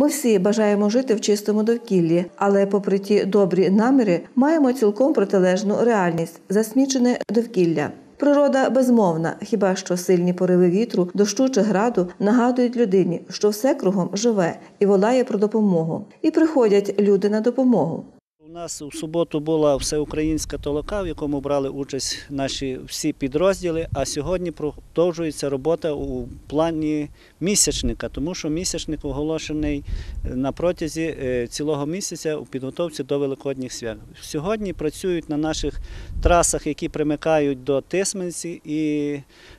Ми всі бажаємо жити в чистому довкіллі, але, попри ті добрі наміри, маємо цілком протилежну реальність засмічене довкілля. Природа безмовна, хіба що сильні пориви вітру, дощу чи граду нагадують людині, що все кругом живе і волає про допомогу. І приходять люди на допомогу. У нас у суботу була всеукраїнська толока, в якому брали участь наші всі підрозділи. А сьогодні продовжується робота у плані місячника, тому що місячник оголошений на протязі е, цілого місяця у підготовці до Великодніх свят. Сьогодні працюють на наших трасах, які примикають до Тисменці і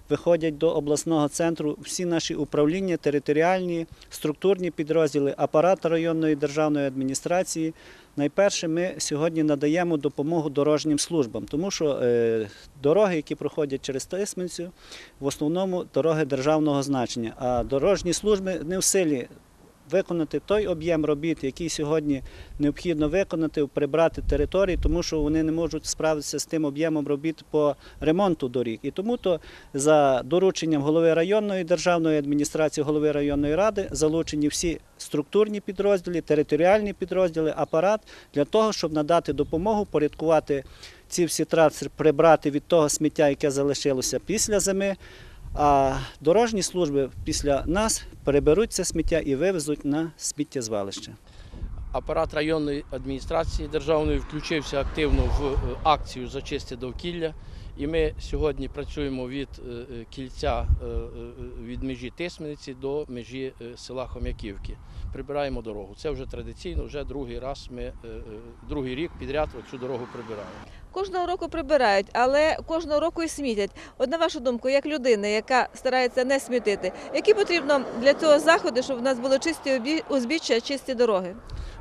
виходять до обласного центру всі наші управління, територіальні, структурні підрозділи, апарат районної державної адміністрації. Найперше, ми сьогодні надаємо допомогу дорожнім службам, тому що е, дороги, які проходять через Тисменцю, в основному дороги державного значення. А дорожні служби не в силі виконати той об'єм робіт, який сьогодні необхідно виконати, прибрати території, тому що вони не можуть справитися з тим об'ємом робіт по ремонту доріг. І тому то за дорученням голови районної державної адміністрації, голови районної ради залучені всі структурні підрозділи, територіальні підрозділи, апарат для того, щоб надати допомогу, порядкувати ці всі траси, прибрати від того сміття, яке залишилося після зими. А дорожні служби після нас переберуть це сміття і вивезуть на сміттєзвалище. Апарат районної адміністрації державної включився активно в е, акцію «Зачисти довкілля. І ми сьогодні працюємо від е, е, кільця від межі Тисмениці до межі села Хом'яківки. Прибираємо дорогу. Це вже традиційно, вже другий раз ми другий рік підряд цю дорогу прибираємо. Кожного року прибирають, але кожного року і смітять. От на вашу думку, як людини, яка старається не смітити, які потрібно для цього заходи, щоб в нас було чисті узбіччя, чисті дороги?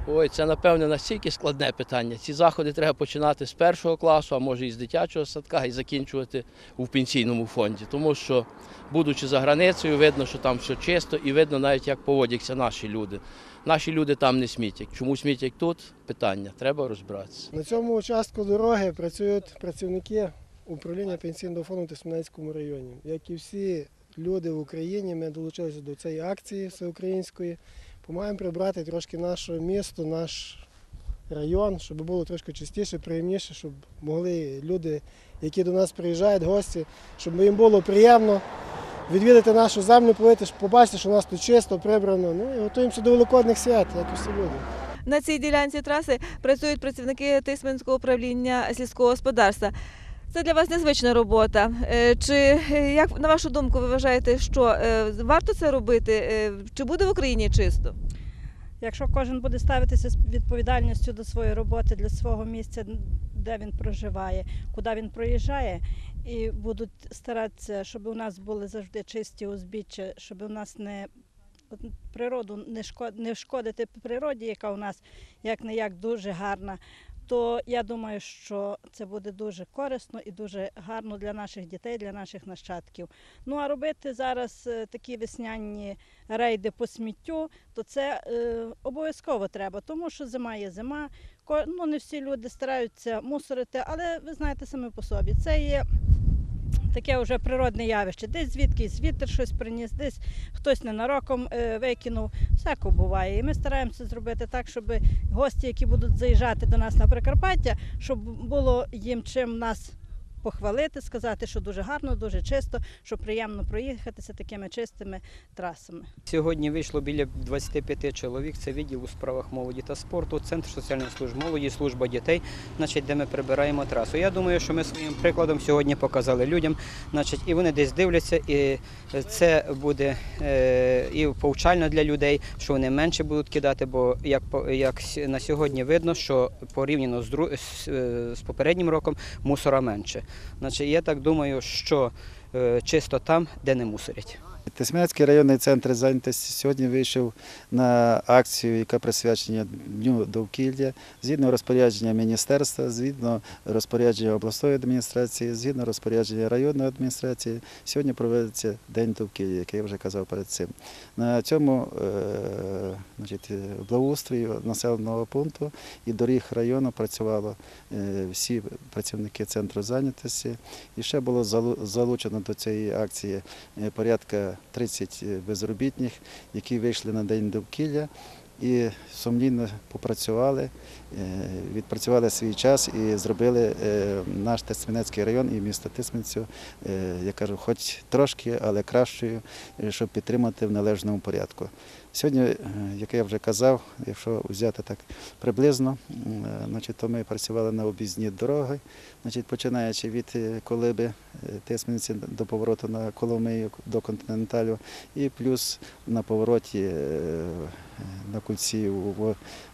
Ой, це напевне настільки складне питання. Ці заходи треба починати з першого класу, а може і з дитячого садка, і закінчувати у пенсійному фонді. Тому що, будучи за границею, видно, що там все чисто, і видно навіть, як поводяться наші люди. Наші люди там не смітять. Чому смітять тут? Питання. Треба розбиратися. На цьому участку дороги працюють працівники управління пенсійного фонду в Тисменецькому районі. Як і всі люди в Україні, ми долучилися до цієї акції всеукраїнської. Помагаємо прибрати трошки наше місто, наш район, щоб було трошки чистіше, приємніше, щоб могли люди, які до нас приїжджають, гості, щоб їм було приємно відвідати нашу землю, побачити, що у нас тут чисто, прибрано. Ну і готуємося до великодних свят, як і всі люди. На цій ділянці траси працюють працівники Тисменського управління сільського господарства. Це для вас незвична робота. Е, Чи е, як на вашу думку, ви вважаєте, що е, варто це робити? Чи буде в Україні чисто? Якщо кожен буде ставитися з відповідальністю до своєї роботи, для свого місця, де він проживає, куди він проїжджає, і будуть старатися, щоб у нас були завжди чисті узбіччя, щоб у нас не природу не шкод, не шкодити природі, яка у нас як не як дуже гарна. То я думаю, що це буде дуже корисно і дуже гарно для наших дітей, для наших нащадків. Ну а робити зараз е, такі весняні рейди по сміттю, то це е, обов'язково треба, тому що зима є зима. Ну, не всі люди стараються мусорити, але ви знаєте самі по собі. Це є таке вже природне явище. Десь звідкись вітер щось приніс, десь хтось ненароком е, викинув. Всяко буває. І ми стараємося зробити так, щоб гості, які будуть заїжджати до нас на Прикарпаття, щоб було їм чим нас. Похвалити, сказати, що дуже гарно, дуже чисто, що приємно проїхатися такими чистими трасами. Сьогодні вийшло біля 25 чоловік. Це відділ у справах молоді та спорту, центр соціальної служби молоді, служба дітей, значить, де ми прибираємо трасу. Я думаю, що ми своїм прикладом сьогодні показали людям, значить, і вони десь дивляться, і це буде е, і повчально для людей, що вони менше будуть кидати, бо як, як на сьогодні видно, що порівняно з, е, з попереднім роком мусора менше. Значить, я так думаю, що е, чисто там, де не мусорять. Тисменецький районний центр зайнятості сьогодні вийшов на акцію, яка присвячена Дню довкілля, згідно розпорядження міністерства, згідно розпорядження обласної адміністрації, згідно розпорядження районної адміністрації. Сьогодні проводиться День довкілля, який я вже казав перед цим. На цьому е, значить, благоустрою населеного пункту і доріг району працювало е, всі працівники центру зайнятості. І ще було залучено до цієї акції е, порядка 30 безробітних, які вийшли на день довкілля і сумлінно попрацювали, е, відпрацювали свій час і зробили е, наш Тисменецький район і місто Тисменцю, е, я кажу, хоч трошки, але кращою, е, щоб підтримати в належному порядку. Сьогодні, е, як я вже казав, якщо взяти так приблизно, е, значить, то ми працювали на об'їзні дороги, значить, починаючи від е, Колиби, е, до повороту на Коломию до континенталю, і плюс на повороті на кульці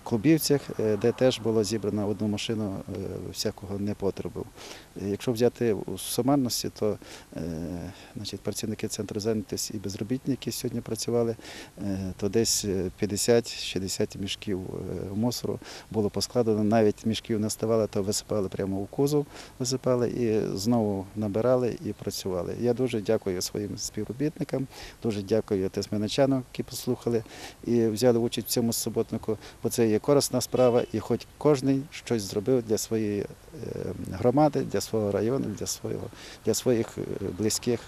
Клубівцях, е, де теж було зібрано одну машину е, всякого непотребу. Е, Якщо взяти у сумарності, то значить, працівники центру зайнятості і безробітні, які сьогодні працювали, то десь е, 50-60 мішків мусору було поскладено. Навіть мішків не ставали, то висипали прямо у кузов, висипали і знову набирали і працювали. Я дуже дякую своїм співробітникам, дуже дякую тисменичанам, які послухали і взяли участь в цьому суботнику, бо це є корисна справа, і хоч кожен щось зробив для своєї е, громади, для свого району, для свого для своїх е, близьких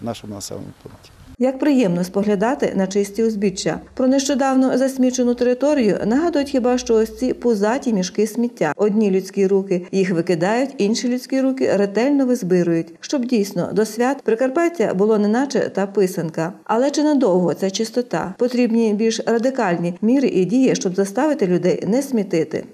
в нашому населеному пункті. Як приємно споглядати на чисті узбіччя. Про нещодавно засмічену територію нагадують хіба що ось ці пузаті мішки сміття. Одні людські руки їх викидають, інші людські руки ретельно визбирують, щоб дійсно до свят Прикарпаття було неначе та писанка. Але чи надовго ця чистота? Потрібні більш радикальні міри і дії, щоб заставити людей не смітити.